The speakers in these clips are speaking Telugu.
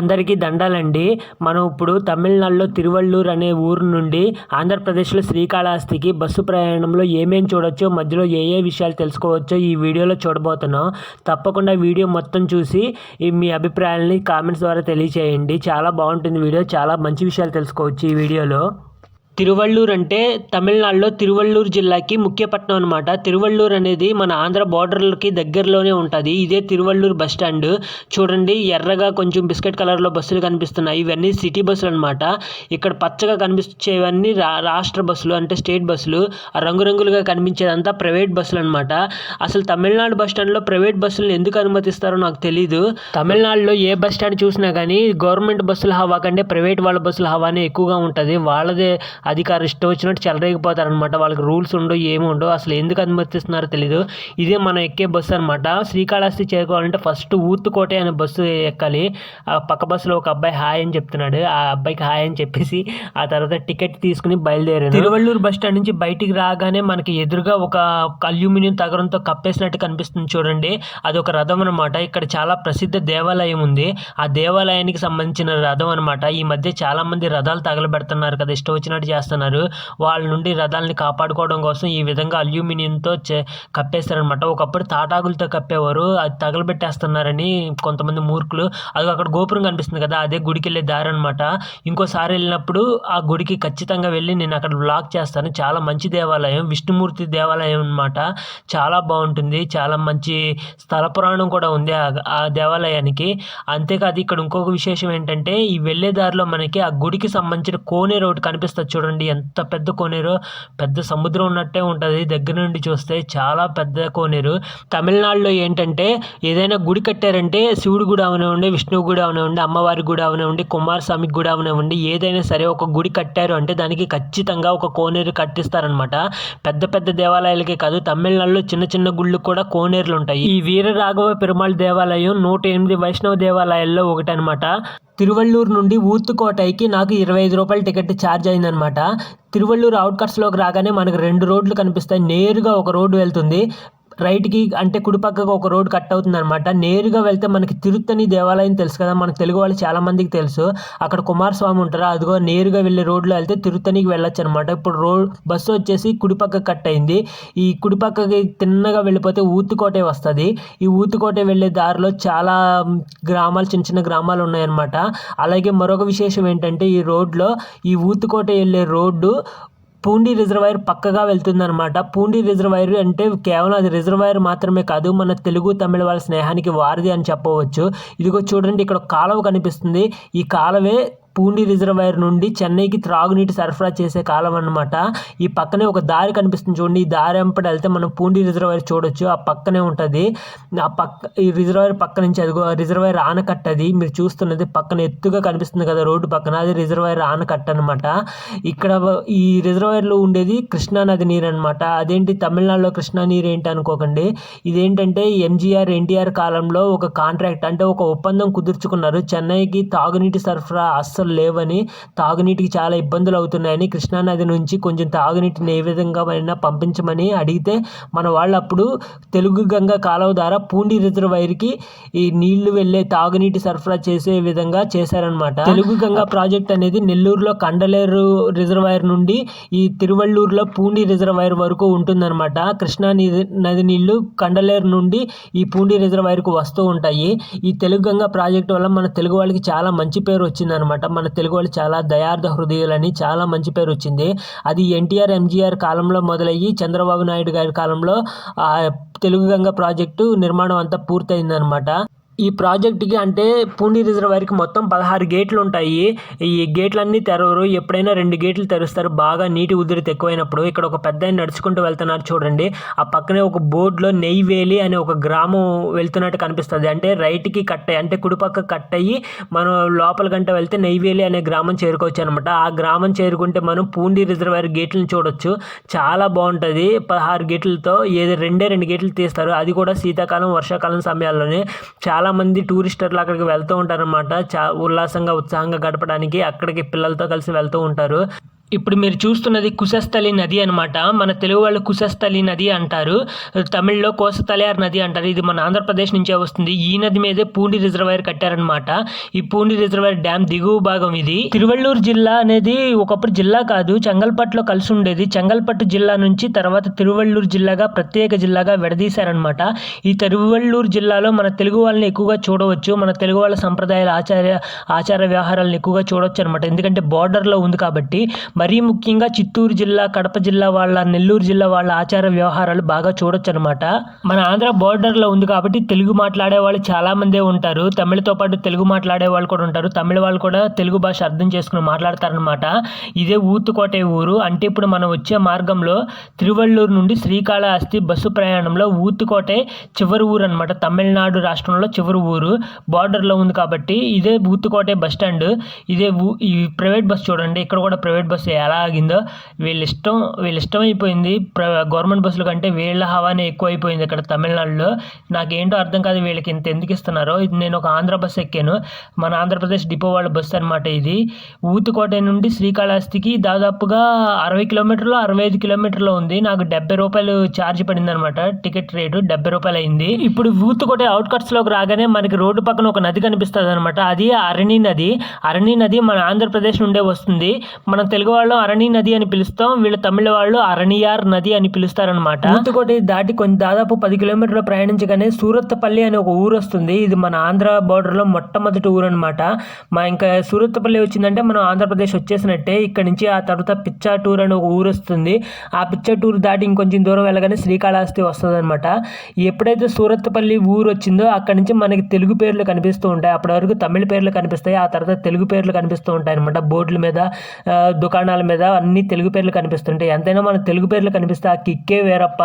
అందరికీ దండాలండి. మనం ఇప్పుడు తమిళనాడులో తిరువళ్ళూరు అనే ఊరు నుండి ఆంధ్రప్రదేశ్లో శ్రీకాళహస్తికి బస్సు ప్రయాణంలో ఏమేం చూడొచ్చో మధ్యలో ఏ ఏ విషయాలు తెలుసుకోవచ్చో ఈ వీడియోలో చూడబోతున్నాం. తప్పకుండా వీడియో మొత్తం చూసి మీ అభిప్రాయాలని కామెంట్స్ ద్వారా తెలియచేయండి. చాలా బాగుంటుంది వీడియో. చాలా మంచి విషయాలు తెలుసుకోవచ్చు ఈ వీడియోలో. తిరువళ్ళూరు అంటే తమిళనాడులో తిరువళ్ళూరు జిల్లాకి ముఖ్య పట్టణం అనమాట తిరువళ్ళూరు అనేది మన ఆంధ్ర బార్డర్లకి దగ్గరలోనే ఉంటుంది. ఇదే తిరువళ్ళూరు బస్ స్టాండ్. చూడండి ఎర్రగా కొంచెం బిస్కెట్ కలర్లో బస్సులు కనిపిస్తున్నాయి. ఇవన్నీ సిటీ బస్సులు అనమాట ఇక్కడ పచ్చగా కనిపించేవన్నీ రా రాష్ట్ర బస్సులు అంటే స్టేట్ బస్సులు. రంగురంగులుగా కనిపించేదంతా ప్రైవేట్ బస్సులు అనమాట అసలు తమిళనాడు బస్ స్టాండ్లో ప్రైవేట్ బస్సులను ఎందుకు అనుమతిస్తారో నాకు తెలీదు. తమిళనాడులో ఏ బస్ స్టాండ్ చూసినా కానీ గవర్నమెంట్ బస్సుల హవా కంటే ప్రైవేట్ వాళ్ళ బస్సుల హవానే ఎక్కువగా ఉంటుంది. వాళ్ళదే అధికారులు ఇష్టం వచ్చినట్టు చెలరేగిపోతారనమాట వాళ్ళకి రూల్స్ ఉండవు ఏమి ఉండవు. అసలు ఎందుకు అనుమతిస్తున్నారో తెలియదు ఇదే మనం ఎక్కే బస్సు అనమాట శ్రీకాళహస్తి చేరుకోవాలంటే ఫస్ట్ ఊత్తుకోటే అనే బస్సు ఎక్కాలి. ఆ పక్క బస్సులో ఒక అబ్బాయి హాయ్ అని చెప్తున్నాడు. ఆ అబ్బాయికి హాయ్ అని చెప్పేసి ఆ తర్వాత టికెట్ తీసుకుని బయలుదేరాను తిరువళ్ళూరు బస్ స్టాండ్ నుంచి బయటికి రాగానే మనకి ఎదురుగా ఒక అల్యూమినియం తగరంతో కప్పేసినట్టు కనిపిస్తుంది చూడండి. అది ఒక రథం అనమాట ఇక్కడ చాలా ప్రసిద్ధ దేవాలయం ఉంది. ఆ దేవాలయానికి సంబంధించిన రథం అనమాట ఈ మధ్య చాలా మంది రథాలు తగలబెడుతున్నారు కదా. ఇష్టం వచ్చినట్టు చేస్తున్నారు. వాళ్ళ నుండి రథాలని కాపాడుకోవడం కోసం ఈ విధంగా అల్యూమినియంతో చే కప్పేస్తారనమాట ఒకప్పుడు తాటాకులతో కప్పేవారు. అది తగలబెట్టేస్తున్నారని కొంతమంది మూర్ఖులు. అది అక్కడ గోపురం కనిపిస్తుంది కదా అదే గుడికి వెళ్ళే దారి అనమాట ఇంకోసారి వెళ్ళినప్పుడు ఆ గుడికి ఖచ్చితంగా వెళ్ళి నేను అక్కడ బ్లాక్ చేస్తాను. చాలా మంచి దేవాలయం విష్ణుమూర్తి దేవాలయం అనమాట చాలా బాగుంటుంది. చాలా మంచి స్థల పురాణం కూడా ఉంది ఆ- ఆ దేవాలయానికి. అంతేకాదు ఇక్కడ ఇంకొక విశేషం ఏంటంటే ఈ వెళ్ళే దారిలో మనకి ఆ గుడికి సంబంధించిన కోనేరు ఒకటి కనిపిస్తుంది చూడండి ఎంత పెద్ద కోనేరు. పెద్ద సముద్రం ఉన్నట్టే ఉంటుంది. దగ్గర నుండి చూస్తే చాలా పెద్ద కోనేరు. తమిళనాడులో ఏంటంటే ఏదైనా గుడి కట్టారంటే శివుడు గుడి అవనివ్వండి విష్ణువు గుడి అవనివ్వండి అమ్మవారి గుడి అవనివ్వండి కుమారస్వామి గుడి అవనివ్వండి ఏదైనా సరే ఒక గుడి కట్టారు అంటే దానికి ఖచ్చితంగా ఒక కోనేరు కట్టిస్తారనమాట పెద్ద పెద్ద దేవాలయాలకే కాదు తమిళనాడులో చిన్న చిన్న గుళ్ళు కూడా కోనేరులు ఉంటాయి. ఈ వీర రాఘవ పెరుమాళ్ దేవాలయం నూట ఎనిమిది వైష్ణవ దేవాలయాల్లో ఒకటి అనమాట తిరువళ్ళూరు నుండి ఊత్తుకోటైకి నాకు ఇరవై ఐదు రూపాయల టికెట్ ఛార్జ్ అయిందనమాట తిరువళ్ళూరు అవుట్కట్స్లోకి రాగానే మనకు రెండు రోడ్లు కనిపిస్తాయి. నేరుగా ఒక రోడ్డు వెళ్తుంది. రైట్కి అంటే కుడిపక్కకు ఒక రోడ్ కట్ అవుతుంది అనమాట నేరుగా వెళ్తే మనకి తిరుత్తని దేవాలయం తెలుసు కదా మనకు తెలుగు వాళ్ళు చాలామందికి తెలుసు. అక్కడ కుమారస్వామి ఉంటారు. అదిగో నేరుగా వెళ్ళే రోడ్లో వెళ్తే తిరుత్తనికి వెళ్ళొచ్చు అనమాట ఇప్పుడు రోడ్ బస్సు వచ్చేసి కుడిపక్క కట్ అయింది. ఈ కుడిపక్కకి తిన్నగా వెళ్ళిపోతే ఊతుకోటే వస్తుంది. ఈ ఊతుకోటే వెళ్ళే దారిలో చాలా గ్రామాలు చిన్న చిన్న గ్రామాలు ఉన్నాయన్నమాట. అలాగే మరొక విశేషం ఏంటంటే ఈ రోడ్లో ఈ ఊతుకోట వెళ్ళే రోడ్డు పూండి రిజర్వాయర్ పక్కగా వెళ్తుందన్నమాట. పూండి రిజర్వాయర్ అంటే కేవలం అది రిజర్వాయర్ మాత్రమే కాదు మన తెలుగు తమిళ వాళ్ళ స్నేహానికి వారిది అని చెప్పవచ్చు. ఇదిగో చూడండి ఇక్కడ కాలువ కనిపిస్తుంది. ఈ కాలువే పూండి రిజర్వాయర్ నుండి చెన్నైకి త్రాగునీటి సరఫరా చేసే కాలం అనమాట ఈ పక్కనే ఒక దారి కనిపిస్తుంది చూడండి. ఈ దారి వెంపటి వెళ్తే మనం పూండి రిజర్వాయర్ చూడొచ్చు. ఆ పక్కనే ఉంటుంది. ఆ పక్క ఈ రిజర్వాయర్ పక్క నుంచి అదిగో రిజర్వాయర్ ఆనకట్ట అది. మీరు చూస్తున్నది పక్కన ఎత్తుగా కనిపిస్తుంది కదా రోడ్డు పక్కన. అది రిజర్వాయర్ ఆనకట్ట అనమాట ఇక్కడ ఈ రిజర్వాయర్లో ఉండేది కృష్ణానది నీరు అనమాట అదేంటి? తమిళనాడులో కృష్ణా నీరు ఏంటి అనుకోకండి. ఇదేంటంటే ఎంజీఆర్ ఎన్టీఆర్ కాలంలో ఒక కాంట్రాక్ట్ అంటే ఒక ఒప్పందం కుదుర్చుకున్నారు. చెన్నైకి తాగునీటి సరఫరా అస్సలు లేవని తాగునీటికి చాలా ఇబ్బందులు అవుతున్నాయని కృష్ణానది నుంచి కొంచెం తాగునీటిని ఏ విధంగా అయినా పంపించమని అడిగితే మన వాళ్ళు అప్పుడు తెలుగు గంగ కాలువ ద్వారా పూండి రిజర్వాయర్కి ఈ నీళ్ళు వెళ్ళే తాగునీటి సరఫరా చేసే విధంగా చేశారనమాట తెలుగు గంగ ప్రాజెక్ట్ అనేది నెల్లూరులో కండలేరు రిజర్వాయర్ నుండి ఈ తిరువళ్ళూరులో పూండి రిజర్వాయర్ వరకు ఉంటుందన్నమాట. కృష్ణా నది నది నీళ్ళు కండలేరు నుండి ఈ పూండి రిజర్వాయర్కు వస్తూ ఉంటాయి. ఈ తెలుగు గంగ ప్రాజెక్ట్ వల్ల మన తెలుగు వాళ్ళకి చాలా మంచి పేరు వచ్చిందనమాట మన తెలుగు వాళ్ళు చాలా దయార్థ హృదయులని చాలా మంచి పేరు వచ్చింది. అది ఎన్టీఆర్ ఎంజీఆర్ కాలంలో మొదలయ్యి చంద్రబాబు నాయుడు గారి కాలంలో తెలుగు గంగ ప్రాజెక్టు నిర్మాణం అంతా పూర్తయిందనమాట ఈ ప్రాజెక్ట్కి అంటే పూండి రిజర్వాయర్కి మొత్తం పదహారు గేట్లు ఉంటాయి ఈ గేట్లన్నీ తెరవరు. ఎప్పుడైనా రెండు గేట్లు తెరుస్తారు. బాగా నీటి ఉధృతి ఎక్కువైనప్పుడు ఇక్కడ ఒక పెద్ద నడుచుకుంటూ వెళ్తున్నారు చూడండి. ఆ పక్కనే ఒక బోర్డులో నెయ్యివేలి అనే ఒక గ్రామం వెళ్తున్నట్టు కనిపిస్తుంది. అంటే రైట్కి కట్ అయ్యి అంటే కుడిపక్క కట్ అయ్యి మనం లోపల గంట వెళ్తే నెయ్యివేలి అనే గ్రామం చేరుకోవచ్చు అనమాట ఆ గ్రామం చేరుకుంటే మనం పూండి రిజర్వాయర్ గేట్లను చూడొచ్చు. చాలా బాగుంటుంది. పదహారు గేట్లతో ఏదో రెండే రెండు గేట్లు తీస్తారు. అది కూడా శీతాకాలం వర్షాకాలం సమయాల్లోనే. చాలా చాలామంది టూరిస్టర్లు అక్కడికి వెళ్తూ ఉంటారన్నమాట. చా ఉల్లాసంగా ఉత్సాహంగా గడపడానికి అక్కడికి పిల్లలతో కలిసి వెళ్తూ ఉంటారు. ఇప్పుడు మీరు చూస్తున్నది కుశస్థలి నది అనమాట మన తెలుగు వాళ్ళు కుశస్థలి నది అంటారు. తమిళ్ళో కోసతలయార్ నది అంటారు. ఇది మన ఆంధ్రప్రదేశ్ నుంచే వస్తుంది. ఈ నది మీదే పూండి రిజర్వాయర్ కట్టారనమాట ఈ పూండి రిజర్వాయర్ డ్యామ్ దిగువ భాగం ఇది. తిరువళ్ళూరు జిల్లా అనేది ఒకప్పుడు జిల్లా కాదు. చెంగల్పట్టులో కలిసి ఉండేది. చెంగల్పట్టు జిల్లా నుంచి తర్వాత తిరువళ్ళూరు జిల్లాగా ప్రత్యేక జిల్లాగా విడదీశారనమాట ఈ తిరువళ్ళూరు జిల్లాలో మన తెలుగు వాళ్ళని ఎక్కువగా చూడవచ్చు. మన తెలుగు వాళ్ళ సంప్రదాయాల ఆచార ఆచార వ్యవహారాలను ఎక్కువగా చూడవచ్చు అనమాట ఎందుకంటే బార్డర్లో ఉంది కాబట్టి మరీ ముఖ్యంగా చిత్తూరు జిల్లా కడప జిల్లా వాళ్ళ నెల్లూరు జిల్లా వాళ్ళ ఆచార వ్యవహారాలు బాగా చూడొచ్చు అనమాట మన ఆంధ్ర బోర్డర్లో ఉంది కాబట్టి తెలుగు మాట్లాడే వాళ్ళు చాలా మందే ఉంటారు. తమిళతో పాటు తెలుగు మాట్లాడే వాళ్ళు కూడా ఉంటారు. తమిళ వాళ్ళు కూడా తెలుగు భాష అర్థం చేసుకుని మాట్లాడతారనమాట. ఇదే ఊతుకోటే ఊరు. అంటే ఇప్పుడు మనం వచ్చే మార్గంలో తిరువళ్ళూరు నుండి శ్రీకాళహస్తి బస్సు ప్రయాణంలో ఊతుకోటే చివరి ఊరు అనమాట తమిళనాడు రాష్ట్రంలో చివరి ఊరు. బార్డర్లో ఉంది కాబట్టి ఇదే ఊతుకోటే బస్ స్టాండ్. ఇదే ఊ- ఈ ప్రైవేట్ బస్ చూడండి. ఇక్కడ కూడా ప్రైవేట్ బస్సు ఎలా ఆగిందో వీళ్ళ ఇష్టం వీళ్ళ ఇష్టం అయిపోయింది ప్ర గవర్నమెంట్ బస్సుల కంటే వీళ్ళ హవానే ఎక్కువ అయిపోయింది ఇక్కడ తమిళనాడులో. నాకేంటో అర్థం కాదు వీళ్ళకి ఇంత ఎందుకు ఇస్తున్నారో. ఇది నేను ఒక ఆంధ్ర బస్ ఎక్కాను. మన ఆంధ్రప్రదేశ్ డిపో వాళ్ళ బస్సు అనమాట ఇది. ఊతుకోట నుండి శ్రీకాళహస్తికి దాదాపుగా అరవై కిలోమీటర్లు అరవై ఐదు కిలోమీటర్లు ఉంది. నాకు డెబ్బై రూపాయలు ఛార్జ్ పడింది అనమాట టికెట్ రేటు డెబ్బై రూపాయలు అయింది. ఇప్పుడు ఊతుకోట అవుట్ కట్స్లోకి రాగానే మనకి రోడ్డు పక్కన ఒక నది కనిపిస్తుంది అనమాట అది అరణి నది. అరణి నది మన ఆంధ్రప్రదేశ్ నుండే వస్తుంది. మనం తెలుగు వాళ్ళు అరణి నది అని పిలుస్తాం వీళ్ళ తమిళ వాళ్ళు అరణియార్ నది అని పిలుస్తారనమాట ఊతుకోటి దాటి కొంచెం దాదాపు పది కిలోమీటర్లు ప్రయాణించగానే సూరత్పల్లి అనే ఒక ఊరు వస్తుంది. ఇది మన ఆంధ్ర border లో మొట్టమొదటి ఊరు అనమాట మా ఇంకా సూరత్పల్లి వచ్చిందంటే మనం ఆంధ్రప్రదేశ్ వచ్చేసినట్టే. ఇక్కడ నుంచి ఆ తర్వాత పిచ్చాటూర్ అని ఒక ఊరు వస్తుంది. ఆ పిచ్చాటూరు దాటి ఇంకొంచెం దూరం వెళ్ళగానే శ్రీకాళహస్తి వస్తుంది అనమాట ఎప్పుడైతే సూరత్పల్లి ఊరు వచ్చిందో అక్కడ నుంచి మనకి తెలుగు పేర్లు కనిపిస్తూ ఉంటాయి. అప్పటి వరకు తమిళ పేర్లు కనిపిస్తాయి. ఆ తర్వాత తెలుగు పేర్లు కనిపిస్తూ ఉంటాయి అనమాట బోర్డుల మీద ఆ, దుకాణాల మీద అన్ని తెలుగు పేర్లు కనిపిస్తుంటాయి. ఎంతైనా మన తెలుగు పేర్లు కనిపిస్తే ఆ కిక్కే వేరప్ప.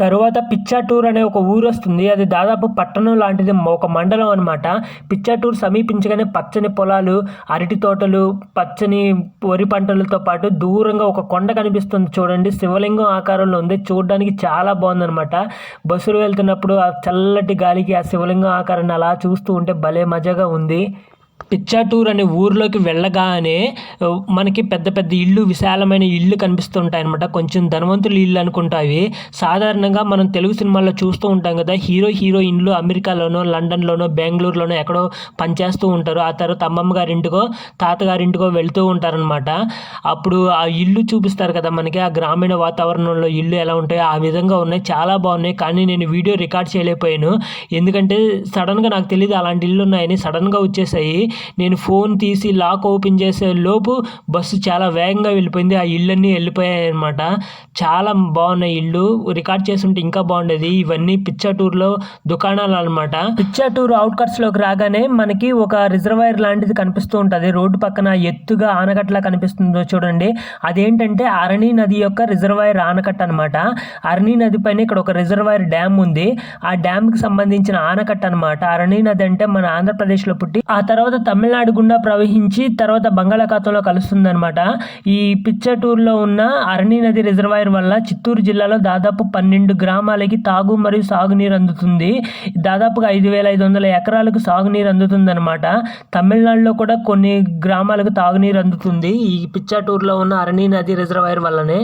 తరువాత పిచ్చాటూర్ అనే ఒక ఊరు వస్తుంది. అది దాదాపు పట్టణం లాంటిది ఒక మండలం అనమాట పిచ్చాటూర్ సమీపించగానే పచ్చని పొలాలు అరటి తోటలు పచ్చని వరి పంటలతో పాటు దూరంగా ఒక కొండ కనిపిస్తుంది చూడండి. శివలింగం ఆకారంలో ఉంది. చూడడానికి చాలా బాగుందనమాట బస్సులు వెళ్తున్నప్పుడు ఆ చల్లటి గాలికి ఆ శివలింగం ఆకారాన్ని అలా చూస్తూ ఉంటే భలే మజాగా ఉంది. పిచ్చాటూర్ అనే ఊర్లోకి వెళ్ళగానే మనకి పెద్ద పెద్ద ఇల్లు విశాలమైన ఇల్లు కనిపిస్తుంటాయి అనమాట కొంచెం ధనవంతుల ఇల్లు అనుకుంటావి సాధారణంగా మనం తెలుగు సినిమాల్లో చూస్తూ ఉంటాం కదా హీరో హీరోయిన్లు అమెరికాలోనో లండన్లోనో బెంగళూరులోనో ఎక్కడో పనిచేస్తూ ఉంటారు. ఆ తర్వాత అమ్మమ్మ గారింటికో తాతగారింటికో వెళ్తూ ఉంటారనమాట అప్పుడు ఆ ఇల్లు చూపిస్తారు కదా మనకి ఆ గ్రామీణ వాతావరణంలో ఇల్లు ఎలా ఉంటాయో ఆ విధంగా ఉన్నాయి. చాలా బాగున్నాయి. కానీ నేను వీడియో రికార్డ్ చేయలేకపోయాను. ఎందుకంటే సడన్గా నాకు తెలియదు అలాంటి ఇల్లు ఉన్నాయని సడన్గా వచ్చేసాయి. నేను ఫోన్ తీసి లాక్ ఓపెన్ చేసే లోపు బస్సు చాలా వేగంగా వెళ్ళిపోయింది. ఆ ఇళ్ళన్నీ వెళ్ళిపోయాయి అనమాట చాలా బాగున్నాయి ఇల్లు రికార్డ్ చేస్తుంటే ఇంకా బాగుండేది. ఇవన్నీ పిచ్చాటూర్లో దుకాణాలు అనమాట పిచ్చాటూరు అవుట్కట్స్లోకి రాగానే మనకి ఒక రిజర్వాయర్ లాంటిది కనిపిస్తూ ఉంటుంది. రోడ్డు పక్కన ఎత్తుగా ఆనకట్టలా కనిపిస్తుందో చూడండి. అదేంటంటే అరణి నది యొక్క రిజర్వాయర్ ఆనకట్ట అనమాట అరణి నది పైన ఇక్కడ ఒక రిజర్వాయర్ డ్యామ్ ఉంది. ఆ డ్యామ్కి సంబంధించిన ఆనకట్ట అనమాట అరణి నది అంటే మన ఆంధ్రప్రదేశ్లో పుట్టి ఆ తర్వాత తమిళనాడు గుండా ప్రవహించి తర్వాత బంగాళాఖాతంలో కలుస్తుంది అనమాట ఈ పిచ్చటూరులో ఉన్న అరణి నది రిజర్వాయర్ వల్ల చిత్తూరు జిల్లాలో దాదాపు పన్నెండు గ్రామాలకి తాగు మరియు సాగునీరు అందుతుంది. దాదాపుగా ఐదు వేల ఐదు వందల ఎకరాలకు సాగునీరు అందుతుంది అనమాట తమిళనాడులో కూడా కొన్ని గ్రామాలకు తాగునీరు అందుతుంది ఈ పిచ్చటూరులో ఉన్న అరణి నది రిజర్వాయర్ వల్లనే.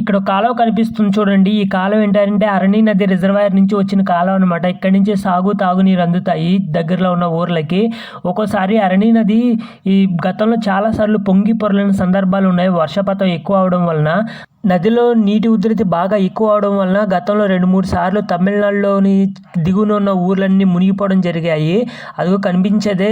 ఇక్కడ కాలువ కనిపిస్తుంది చూడండి. ఈ కాలువ ఏంటంటే అరణి నది రిజర్వాయర్ నుంచి వచ్చిన కాలువ అనమాట ఇక్కడి నుంచి సాగు తాగునీరు అందుతాయి దగ్గరలో ఉన్న ఊర్లకి. ఒక్కోసారి అరణి నది ఈ గతంలో చాలాసార్లు పొంగి పొరలిన సందర్భాలు ఉన్నాయి. వర్షపాతం ఎక్కువ అవడం వలన నదిలో నీటి ఉధృతి బాగా ఎక్కువ అవడం వలన గతంలో రెండు మూడు సార్లు తమిళనాడులోని దిగువన ఉన్న ఊర్లన్నీ మునిగిపోవడం జరిగాయి. అదిగో కనిపించేదే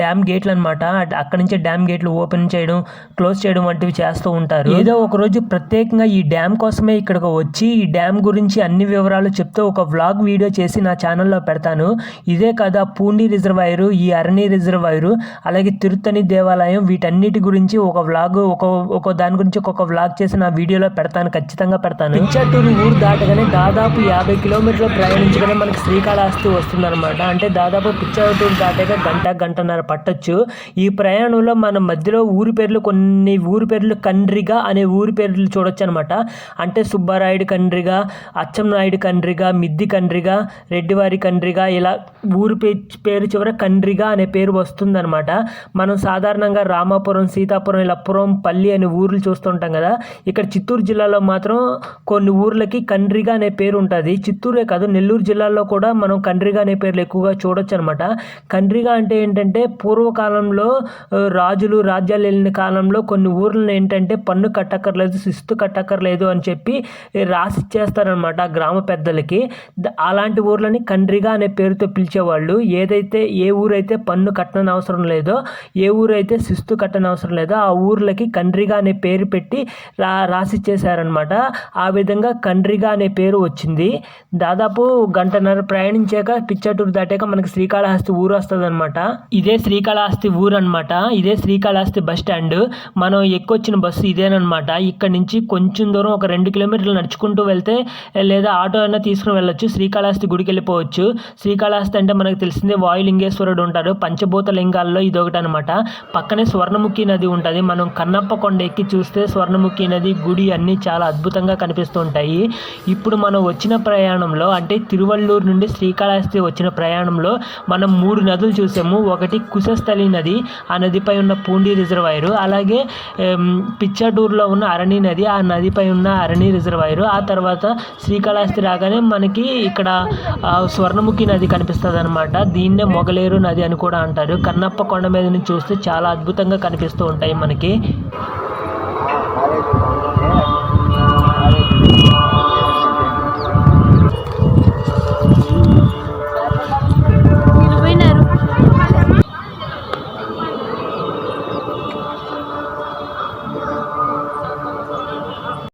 డ్యామ్ గేట్లు అనమాట అక్కడి నుంచే డ్యామ్ గేట్లు ఓపెన్ చేయడం క్లోజ్ చేయడం వంటివి చేస్తూ ఉంటారు. ఏదో ఒక రోజు ప్రత్యేకంగా ఈ డ్యామ్ కోసమే ఇక్కడికి వచ్చి ఈ డ్యామ్ గురించి అన్ని వివరాలు చెప్తూ ఒక వ్లాగ్ వీడియో చేసి నా ఛానల్లో పెడతాను. ఇదే కదా పూండి రిజర్వాయరు ఈ అరణి రిజర్వాయరు అలాగే తిరుత్తని దేవాలయం వీటన్నిటి గురించి ఒక వ్లాగ్ ఒక ఒక దాని గురించి ఒక్కొక్క వ్లాగ్ చేసి నా వీడియోలో పెడతాను ఖచ్చితంగా పెడతాను. పిచ్చటూరు ఊరు దాటగానే దాదాపు యాభై కిలోమీటర్లు ప్రయాణించగానే మనకి శ్రీకాళహస్తి వస్తుందన్నమాట. అంటే దాదాపు పిచ్చటూరు దాటాక గంట గంటన్నర పట్టొచ్చు. ఈ ప్రయాణంలో మన మధ్యలో ఊరి పేర్లు కొన్ని ఊరి పేర్లు కండ్రిగా అనే ఊరి పేర్లు చూడొచ్చు అనమాట అంటే సుబ్బారాయుడు కండ్రిగా అచ్చెన్నాయుడు కండ్రిగా మిద్ది కండ్రిగా రెడ్డివారి కండ్రిగా ఇలా ఊరి పేరు చివర కండ్రిగా అనే పేరు వస్తుందన్నమాట. మనం సాధారణంగా రామాపురం సీతాపురం ఇలా పురం పల్లి అనే ఊర్లు చూస్తుంటాం కదా. ఇక్కడ చిత్తూరు జిల్లాలో మాత్రం కొన్ని ఊర్లకి కండ్రిగా అనే పేరు ఉంటుంది. చిత్తూరే కాదు నెల్లూరు జిల్లాలో కూడా మనం కండ్రిగా అనే పేర్లు ఎక్కువగా చూడొచ్చు అనమాట కండ్రిగా అంటే ఏంటంటే పూర్వకాలంలో రాజులు రాజ్యాలు వెళ్ళిన కాలంలో కొన్ని ఊర్లను ఏంటంటే పన్ను కట్టక్కర్లేదు శిస్తు కట్టక్కర్లేదు అని చెప్పి రాసి ఇచ్చేస్తారనమాట గ్రామ పెద్దలకి. అలాంటి ఊర్లని కండ్రిగా అనే పేరుతో పిలిచేవాళ్ళు. ఏదైతే ఏ ఊరైతే పన్ను కట్టని అవసరం లేదో ఏ ఊరైతే శిస్తు కట్టని అవసరం లేదో ఆ ఊర్లకి కండ్రిగా అనే పేరు పెట్టి రా రాసి ఇచ్చేశారనమాట ఆ విధంగా కండ్రిగా అనే పేరు వచ్చింది. దాదాపు గంటన్నర ప్రయాణించాక పిచ్చటూరు దాటాక మనకి శ్రీకాళహస్తి ఊరు వస్తుంది ఇదే శ్రీకాళహస్తి ఊరు అనమాట ఇదే శ్రీకాళహస్తి బస్ స్టాండ్. మనం ఎక్కువచ్చిన బస్సు ఇదేనమాట ఇక్కడ నుంచి కొంచెం దూరం ఒక రెండు కిలోమీటర్లు నడుచుకుంటూ వెళ్తే లేదా ఆటో అయినా తీసుకుని వెళ్ళొచ్చు. శ్రీకాళహస్తి గుడికి వెళ్ళిపోవచ్చు. శ్రీకాళహస్తి అంటే మనకు తెలిసిందే వాయులింగేశ్వరుడు ఉంటారు పంచభూత లింగాల్లో ఇది ఒకటి అనమాట పక్కనే స్వర్ణముఖి నది ఉంటుంది. మనం కన్నప్ప కొండ ఎక్కి చూస్తే స్వర్ణముఖి నది గుడి అన్నీ చాలా అద్భుతంగా కనిపిస్తూ ఉంటాయి ఇప్పుడు మనం వచ్చిన ప్రయాణంలో అంటే తిరువల్లూరు నుండి శ్రీకాళహస్తి వచ్చిన ప్రయాణంలో మనం మూడు నదులు చూసాము. ఒకటి కుశస్థలి నది ఆ నదిపై ఉన్న పూండి రిజర్వాయరు అలాగే పిచ్చాటూరులో ఉన్న అరణి నది ఆ నదిపై ఉన్న అరణి రిజర్వాయరు. ఆ తర్వాత శ్రీకాళహస్తి రాగానే మనకి ఇక్కడ స్వర్ణముఖి నది కనిపిస్తుంది అనమాట దీన్నే మొగలేరు నది అని కూడా అంటారు. కన్నప్ప కొండ మీద నుంచి చూస్తే చాలా అద్భుతంగా కనిపిస్తూ ఉంటాయి మనకి.